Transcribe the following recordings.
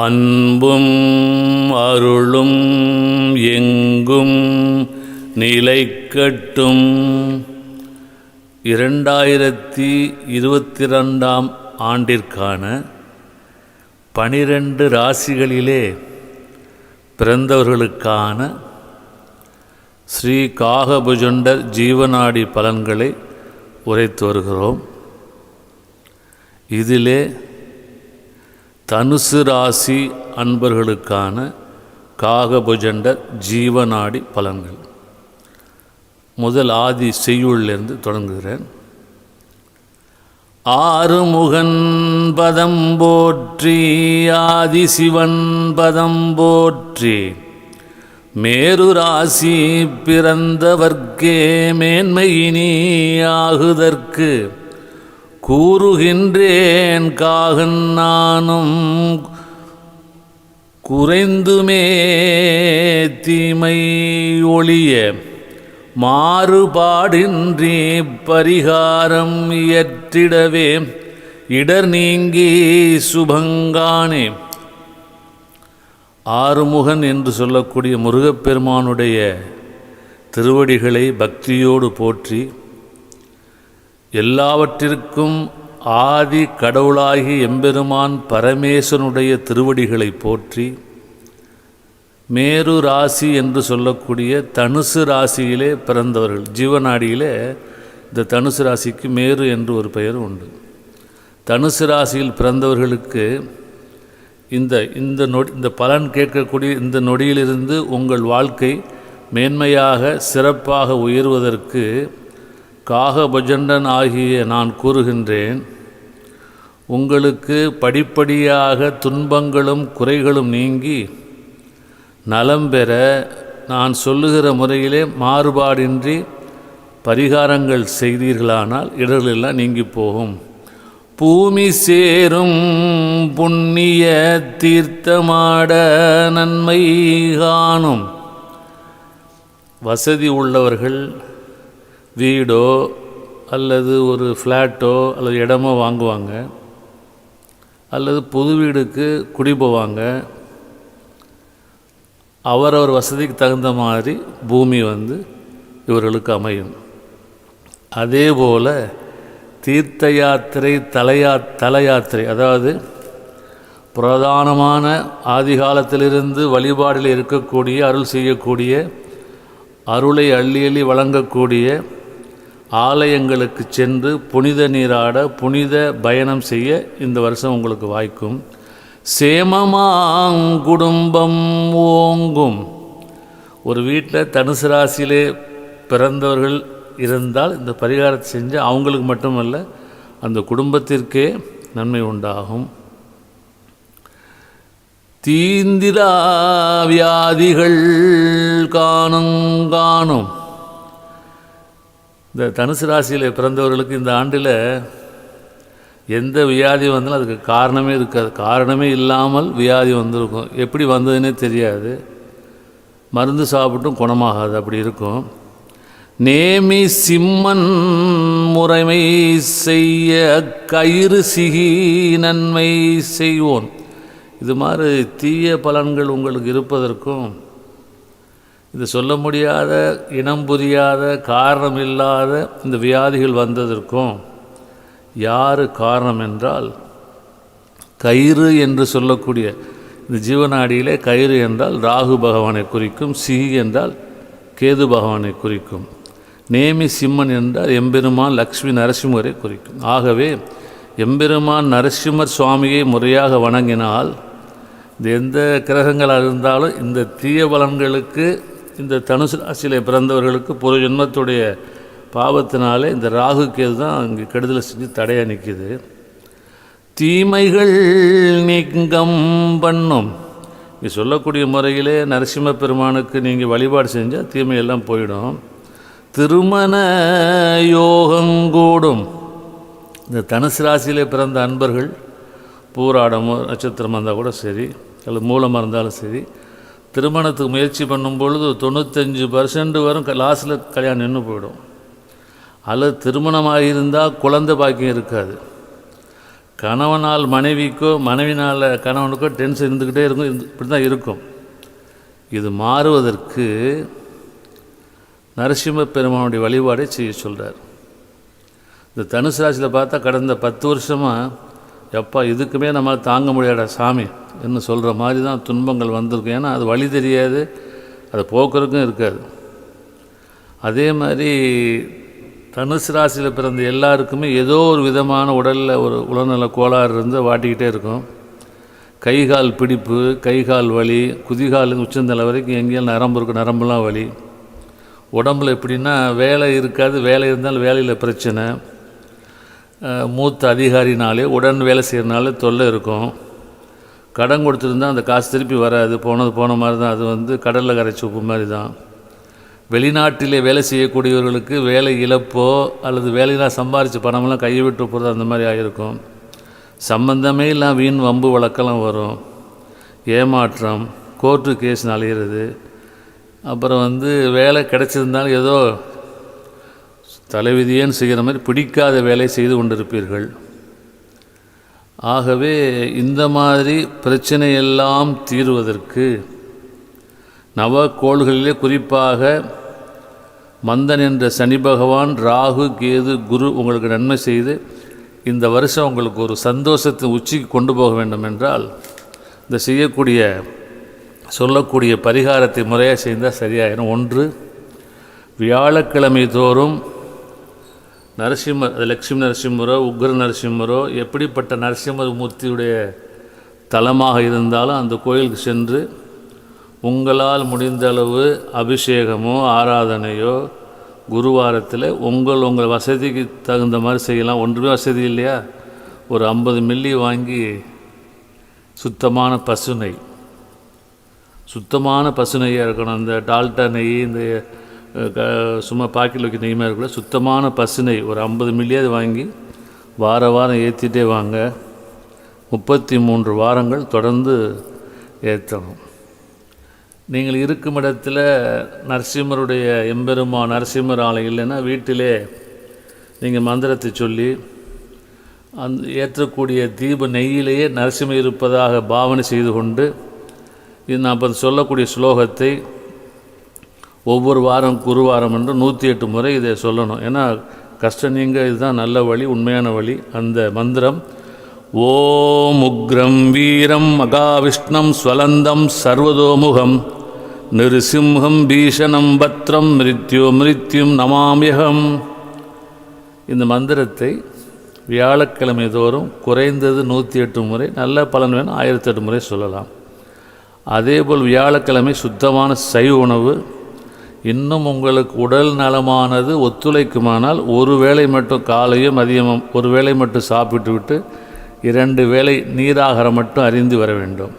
அன்பும் அருளும் எங்கும் நிலைக்கட்டும். இரண்டாயிரத்தி இருபத்தி ரெண்டாம் ஆண்டிற்கான பனிரெண்டு ராசிகளிலே பிறந்தவர்களுக்கான ஸ்ரீ காகபுஜண்டர் ஜீவநாடி பலன்களை உரைத்து வருகிறோம். இதிலே தனுசு ராசி அன்பர்களுக்கான காகபுஜண்ட ஜீவநாடி பலன்கள். முதல் ஆதி செய்யுள்ளிருந்து தொடங்குகிறேன். ஆறுமுகன் பதம் போற்றி ஆதி சிவன் பதம் போற்றி மேரு ராசி பிறந்தவர்க்கே மேன்மையினி ஆகுதற்கு கூறுகின்றேன் காகன் நானும் குறைந்துமே தீமை ஒளிய மாறுபாடின்றி பரிகாரம் இயற்றிடவே இடர் நீங்கி சுபங்கானே. ஆறுமுகன் என்று சொல்லக்கூடிய முருகப்பெருமானுடைய திருவடிகளை பக்தியோடு போற்றி எல்லாவற்றிற்கும் ஆதி கடவுளாகி எம்பெருமான் பரமேசனுடைய திருவடிகளை போற்றி மேரு ராசி என்று சொல்லக்கூடிய தனுசு ராசியிலே பிறந்தவர்கள் ஜீவநாடியிலே இந்த தனுசு ராசிக்கு மேரு என்று ஒரு பெயர் உண்டு. தனுசு ராசியில் பிறந்தவர்களுக்கு இந்த இந்த நொடி இந்த பலன் கேட்கக்கூடிய இந்த நொடியிலிருந்து உங்கள் வாழ்க்கை மேன்மையாக சிறப்பாக உயர்வதற்கு காகபஜண்டன் ஆகிய நான் கூறுகின்றேன் உங்களுக்கு படிப்படியாக துன்பங்களும் குறைகளும் நீங்கி நலம் பெற நான் சொல்லுகிற முறையிலே மாறுபாடின்றி பரிகாரங்கள் செய்தீர்களானால் இடர்களெல்லாம் நீங்கி போகும். பூமி சேரும் புண்ணிய தீர்த்தமாட நன்மை காணும். வசதி உள்ளவர்கள் வீடோ அல்லது ஒரு ஃப்ளாட்டோ அல்லது இடமோ வாங்குவாங்க. அல்லது புது வீடுக்கு குடி போவாங்க. அவரவர் வசதிக்கு தகுந்த மாதிரி பூமி வந்து இவர்களுக்கு அமையும். அதே போல் தீர்த்த யாத்திரை தலையா தல யாத்திரை அதாவது பிரதானமான ஆதிகாலத்திலிருந்து வழிபாடில் இருக்கக்கூடிய அருள் செய்யக்கூடிய அருளை அள்ளி அள்ளி வழங்கக்கூடிய ஆலயங்களுக்கு சென்று புனித நீராட புனித பயணம் செய்ய இந்த வருஷம் உங்களுக்கு வாய்க்கும். சேமமாங்குடும்பம் ஓங்கும். ஒரு வீட்டில் தனுசு ராசியிலே பிறந்தவர்கள் இருந்தால் இந்த பரிகாரத்தை செஞ்சு அவங்களுக்கு மட்டுமல்ல அந்த குடும்பத்திற்கே நன்மை உண்டாகும். தீந்திரா வியாதிகள் காணும் காணும். இந்த தனுசு ராசியில் பிறந்தவர்களுக்கு இந்த ஆண்டில் எந்த வியாதி வந்தாலும் அதுக்கு காரணமே இருக்காது. காரணமே இல்லாமல் வியாதி வந்திருக்கும். எப்படி வந்ததுன்னே தெரியாது. மருந்து சாப்பிட்டும் குணமாகாது. அப்படி இருக்கும். நேமி சிம்மன் முறைமை செய்ய கயிறு சிகி நன்மை செய்வோன். இது மாதிரி தீய பலன்கள் உங்களுக்கு இருப்பதற்கும் இது சொல்ல முடியாத இனம் புரியாத காரணம் இல்லாத இந்த வியாதிகள் வந்ததற்கும் யார் காரணம் என்றால் கயிறு என்று சொல்லக்கூடிய இந்த ஜீவநாடியிலே கயிறு என்றால் ராகு பகவானை குறிக்கும் சிகி என்றால் கேது பகவானை குறிக்கும். நேமி சிம்மன் என்றால் எம்பெருமான் லக்ஷ்மி நரசிம்மரை குறிக்கும். ஆகவே எம்பெருமான் நரசிம்மர் சுவாமியை முறையாக வணங்கினால் இது எந்த கிரகங்களாக இருந்தாலும் இந்த தீய பலன்களுக்கு இந்த தனுசு ராசியில் பிறந்தவர்களுக்கு பொது ஜென்மத்துடைய பாவத்தினாலே இந்த ராகு கேது தான் இங்கே கெடுதலை செஞ்சு தடையாக நிற்கிது தீமைகள் நீங்கம் பண்ணும். இங்கே சொல்லக்கூடிய முறையிலே நரசிம்ம பெருமானுக்கு நீங்கள் வழிபாடு செஞ்சால் தீமையெல்லாம் போயிடும். திருமண யோகங்கூடும் இந்த தனுசு ராசியிலே பிறந்த அன்பர்கள் பூராடமோ நட்சத்திரமாக இருந்தால் கூட சரி அல்லது மூலமாக இருந்தாலும் சரி திருமணத்துக்கு முயற்சி பண்ணும் பொழுது தொண்ணூத்தஞ்சு பர்சன்ட் வரும் லாஸ்ட்டில் கல்யாணம் நின்று போயிடும். அல்லது திருமணமாக இருந்தால் குழந்தை பாக்கியம் இருக்காது. கணவனால் மனைவிக்கோ மனைவினால் கணவனுக்கோ டென்ஷன் இருந்துக்கிட்டே இருக்கும் இருந்து இப்படி தான் இருக்கும். இது மாறுவதற்கு நரசிம்ம பெருமானுடைய வழிபாடை செய்ய சொல்கிறார் இந்த தனுசு ராசியில் பார்த்தா கடந்த பத்து வருஷமாக எப்பா இதுக்குமே நம்மளால் தாங்க முடியாத சாமி என்று சொல்கிற மாதிரி தான் துன்பங்கள் வந்திருக்கும். ஏன்னா அது வழி தெரியாது அதை போக்குறதுக்கும் இருக்காது. அதே மாதிரி தனுசு ராசியில் பிறந்த எல்லாருக்குமே ஏதோ ஒரு விதமான உடலில் ஒரு உடல்நல கோளாறு இருந்து வாட்டிக்கிட்டே இருக்கும். கை கால் பிடிப்பு கை கால் வலி குதிகால் உச்சந்தலை வரைக்கும் எங்கேயும் நரம்பு இருக்கும் நரம்புலாம் வலி. உடம்புல எப்படின்னா வேலை இருக்காது வேலை இருந்தாலும் வேலையில் பிரச்சனை. மூத்த அதிகாரினாலே உடன் வேலை செய்கிறனால தொல்லை இருக்கும். கடன் கொடுத்துருந்தா அந்த காசு திருப்பி வராது. போனது போன மாதிரி தான் அது வந்து கடலில் கரைச்சி உப்பு மாதிரி தான் வெளிநாட்டிலே வேலை செய்யக்கூடியவர்களுக்கு வேலை இழப்போ அல்லது வேலையெல்லாம் சம்பாரித்து பணமெல்லாம் கையை விட்டு போகிறது அந்த மாதிரி ஆகிருக்கும் சம்பந்தமே இல்லாம வீண் வம்பு வழக்கெல்லாம் வரும். ஏமாற்றம் கோர்ட்டு கேஸ் அலையிறது அப்புறம் வந்து வேலை கிடச்சிருந்தாலும் ஏதோ தலைவிதியேன்னு செய்கிற மாதிரி பிடிக்காத வேலை செய்து கொண்டிருப்பீர்கள். ஆகவே இந்த மாதிரி பிரச்சனையெல்லாம் தீர்வதற்கு நவக்கோள்களிலே குறிப்பாக மந்தன் என்ற சனி பகவான் ராகு கேது குரு உங்களுக்கு நன்மை செய்து இந்த வருஷம் உங்களுக்கு ஒரு சந்தோஷத்தை உச்சிக்கு கொண்டு போக வேண்டும் என்றால் இந்த செய்யக்கூடிய சொல்லக்கூடிய பரிகாரத்தை முறையாக செய்தால் சரியாயிடும் ஒன்று வியாழக்கிழமை தோறும் நரசிம்மர் அது லக்ஷ்மி நரசிம்மரோ உக்ர நரசிம்மரோ எப்படிப்பட்ட நரசிம்மர் மூர்த்தியுடைய தலமாக இருந்தாலும் அந்த கோயிலுக்கு சென்று உங்களால் முடிந்த அளவு அபிஷேகமோ ஆராதனையோ குருவாரத்தில் உங்கள் உங்கள் வசதிக்கு தகுந்த மாதிரி செய்யலாம். ஒன்றுமே வசதி இல்லையா? ஒரு ஐம்பது மில்லி வாங்கி சுத்தமான பசு நெய். சுத்தமான பசு நெய்யாக இருக்கணும். இந்த டால்டா நெய் இந்த சும்மா பாக்கெட்டில் வைக்க நெய்மா இருக்கக்கூட சுத்தமான பசு நெய் ஒரு ஐம்பது மில்லியாவது வாங்கி வார வாரம் ஏற்றிட்டே வாங்க. முப்பத்தி மூன்று வாரங்கள் தொடர்ந்து ஏற்றணும் நீங்கள் இருக்கும் இடத்துல நரசிம்மருடைய எம்பெருமா நரசிம்மர் ஆலை இல்லைன்னா வீட்டிலே நீங்கள் மந்திரத்தை சொல்லி அந் ஏற்றக்கூடிய தீப நெய்யிலேயே நரசிம்ம இருப்பதாக பாவனை செய்து கொண்டு இது நான் இப்போ சொல்லக்கூடிய ஸ்லோகத்தை ஒவ்வொரு வாரம் குருவாரம் என்று நூற்றி எட்டு முறை இதை சொல்லணும். ஏன்னா கஷ்டம் நீங்க இதுதான் நல்ல வழி உண்மையான வழி. அந்த மந்திரம் ஓம் உக்ரம் வீரம் மகாவிஷ்ணம் ஸ்வலந்தம் சர்வதோமுகம் நிருசிம்ஹம் பீஷணம் பத்ரம் மிருத்யோ மிருத்யும் நமாமியகம். இந்த மந்திரத்தை வியாழக்கிழமை தோறும் குறைந்தது நூற்றி எட்டு முறை நல்ல பலன் வேணும் ஆயிரத்தெட்டு முறை சொல்லலாம். அதேபோல் வியாழக்கிழமை சுத்தமான சைவ உணவு இன்னும் உங்களுக்கு உடல் நலமானது ஒத்துழைக்குமானால் ஒரு வேளை மட்டும் காலையும் மதியமும் ஒரு வேளை மட்டும் சாப்பிட்டு விட்டு இரண்டு வேளை நீராகாரம் மட்டும் அறிந்து வர வேண்டும்.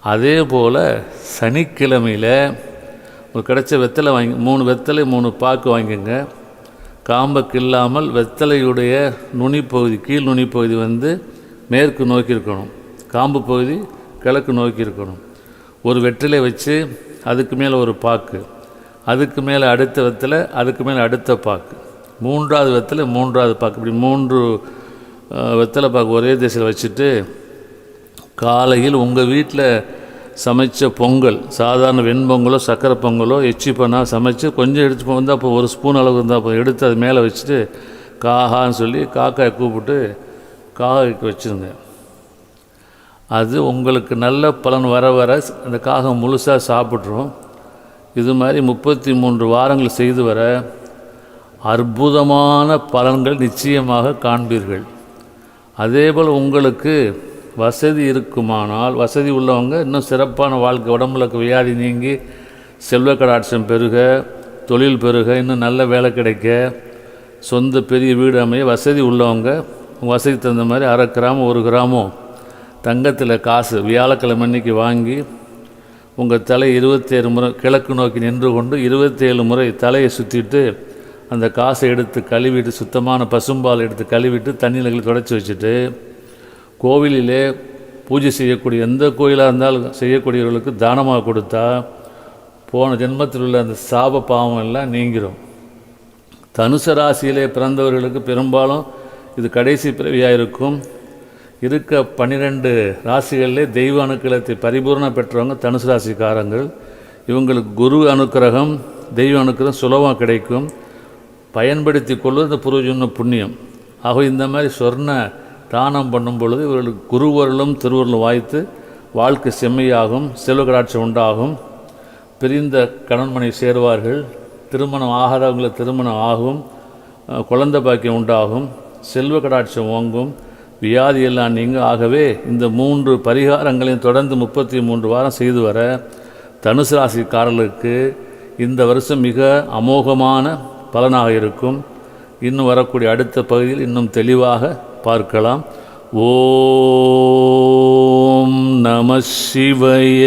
அதே போல் சனிக்கிழமையில் ஒரு கிடைச்ச வெத்தலை வாங்கி மூணு வெத்தலை மூணு பாக்கு வாங்கிங்க காம்பக்கு இல்லாமல் வெத்தலையுடைய நுனிப்பகுதி கீழ் நுனிப்பகுதி வந்து மேற்கு நோக்கி இருக்கணும். காம்பு பகுதி கிழக்கு நோக்கி இருக்கணும். ஒரு வெற்றிலை வச்சு அதுக்கு மேலே ஒரு பாக்கு. அதுக்கு மேலே அடுத்த விதத்தில் அதுக்கு மேலே அடுத்த பாக்கு. மூன்றாவது விதத்தில் மூன்றாவது பாக்கு. இப்படி மூன்று வெத்தலை பாக்கு ஒரே திசையில் வச்சுட்டு காலையில் உங்கள் வீட்டில் சமைச்ச பொங்கல் சாதாரண வெண்பொங்கலோ சக்கரை பொங்கலோ எச்சி பண்ணா சமைச்சு கொஞ்சம் எடுத்து வந்தால் அப்போ ஒரு ஸ்பூன் அளவு இருந்தால் அப்போ எடுத்து அது மேலே வச்சுட்டு காஹான்னு சொல்லி காக்காயை கூப்பிட்டு காகைக்கு வச்சுருங்க. அது உங்களுக்கு நல்ல பலன் வர வர அந்த காகம் முழுசாக சாப்பிட்ரும் இது மாதிரி முப்பத்தி மூன்று வாரங்கள் செய்து வர அற்புதமான பலன்கள் நிச்சயமாக காண்பீர்கள். அதேபோல் உங்களுக்கு வசதி இருக்குமானால் வசதி உள்ளவங்க இன்னும் சிறப்பான வாழ்க்கை உடம்புல வியாதி நீங்கி செல்வ கடாட்சம் பெருக தொழில் பெருக இன்னும் நல்ல வேலை கிடைக்க சொந்த பெரிய வீடு அமைய வசதி உள்ளவங்க வசதி தகுந்த மாதிரி அரை கிராமம் ஒரு கிராமம் தங்கத்தில் காசு வியாழக்கிழமை அன்னைக்கு வாங்கி உங்கள் தலை இருபத்தேழு முறை கிழக்கு நோக்கி நின்று கொண்டு இருபத்தேழு முறை தலையை சுற்றிட்டு அந்த காசை எடுத்து கழுவிட்டு சுத்தமான பசும்பால் எடுத்து கழுவிட்டு தண்ணியில் தொடச்சி வச்சுட்டு கோவிலிலே பூஜை செய்யக்கூடிய எந்த கோயிலாக இருந்தாலும் செய்யக்கூடியவர்களுக்கு தானமாக கொடுத்தா போன ஜென்மத்தில் உள்ள அந்த சாப பாவம் எல்லாம் நீங்கிரும். தனுசு ராசியிலே பிறந்தவர்களுக்கு பெரும்பாலும் இது கடைசி பிறவியாக இருக்கும் இருக்க பன்னிரெண்டு ராசிகளிலே தெய்வ அனுக்கிரகத்தை பரிபூர்ணம் பெற்றவங்க தனுசு ராசிக்காரங்கள். இவங்களுக்கு குரு அனுக்கிரகம் தெய்வ அனுக்கிரகம் சுலபமாக கிடைக்கும். பயன்படுத்தி கொள்வது இந்த பூர்வஜன்ம புண்ணியம். ஆக இந்த மாதிரி சொர்ண தானம் பண்ணும் பொழுது இவர்களுக்கு குருவருளும் திருவருளும் வாய்த்து வாழ்க்கை செம்மையாகும் செல்வகடாட்சி உண்டாகும். பிரிந்த கணவன்மனை சேருவார்கள். திருமணம் ஆகாதவங்களுக்கு திருமணம் ஆகும். குழந்தை பாக்கியம் உண்டாகும். செல்வ கடாட்சம் ஓங்கும். வியாதி எல்லாம் நீங்க. ஆகவே இந்த மூன்று பரிகாரங்களையும் தொடர்ந்து முப்பத்தி மூன்று வாரம் செய்து வர தனுசு ராசிக்காரர்களுக்கு இந்த வருஷம் மிக அமோகமான பலனாக இருக்கும். இன்னும் வரக்கூடிய அடுத்த பகுதியில் இன்னும் தெளிவாக பார்க்கலாம். ஓம் நம சிவய.